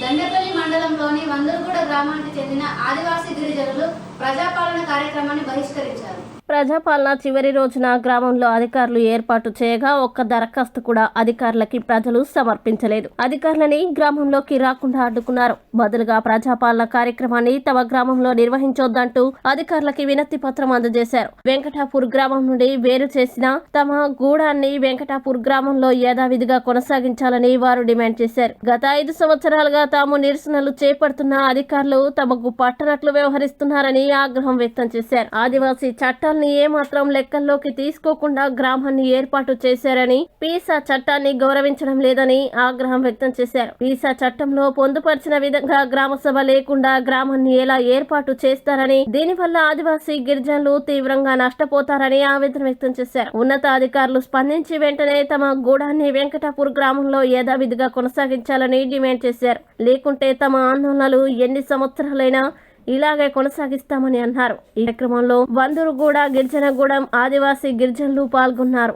దండపల్లి మండలంలోని వందలు గ్రామానికి చెందిన ఆదివాసీ గిరిజనులు ప్రజాపాలన కార్యక్రమాన్ని బహిష్కరించారు. ప్రజాపాలన చివరి రోజున గ్రామంలో అధికారులు ఏర్పాటు చేయగా ఒక్క దరఖాస్తు కూడా అధికారులకి ప్రజలు సమర్పించలేదు. అధికారులని గ్రామంలోకి రాకుండా అడ్డుకున్నారు. బదులుగా ప్రజాపాలన కార్యక్రమాన్ని తమ గ్రామంలో నిర్వహించొద్దంటూ అధికారులకి వినతి పత్రం అందజేశారు. వెంకటాపూర్ గ్రామం నుండి వేరు చేసిన తమ గూడాన్ని వెంకటాపూర్ గ్రామంలో యథావిధిగా కొనసాగించాలని వారు డిమాండ్ చేశారు. గత ఐదు సంవత్సరాలుగా తాము నిరసనలు చేపడుతున్న అధికారులు తమకు పట్టనట్లు వ్యవహరిస్తున్నారని ఆగ్రహం వ్యక్తం చేశారు. ఆదివాసీ చట్టాల్ని ఏమాత్రం లెక్కల్లోకి తీసుకోకుండా గ్రామాన్ని ఏర్పాటు చేశారని పీసా చట్టాన్ని గౌరవించడం లేదని ఆగ్రహం వ్యక్తం చేశారు. పీసా చట్టంలో పొందుపరిచిన విధంగా గ్రామ సభ లేకుండా గ్రామాన్ని ఎలా ఏర్పాటు చేస్తారని దీనివల్ల ఆదివాసీ గిరిజనులు తీవ్రంగా నష్టపోతారని ఆవేదన వ్యక్తం చేశారు. ఉన్నతాధికారులు స్పందించి వెంటనే తమ గూడాన్ని వెంకటాపూర్ గ్రామంలో యథావిధిగా కొనసాగించాలని డిమాండ్ చేశారు. లేకుంటే తమ ఆందోళనలు ఎన్ని సంవత్సరాలైనా ఇలాగే కొనసాగిస్తామని అన్నారు. ఈ కార్యక్రమంలో వందరుగూడ గిరిజనగూడెం ఆదివాసీ గిరిజనులు పాల్గొన్నారు.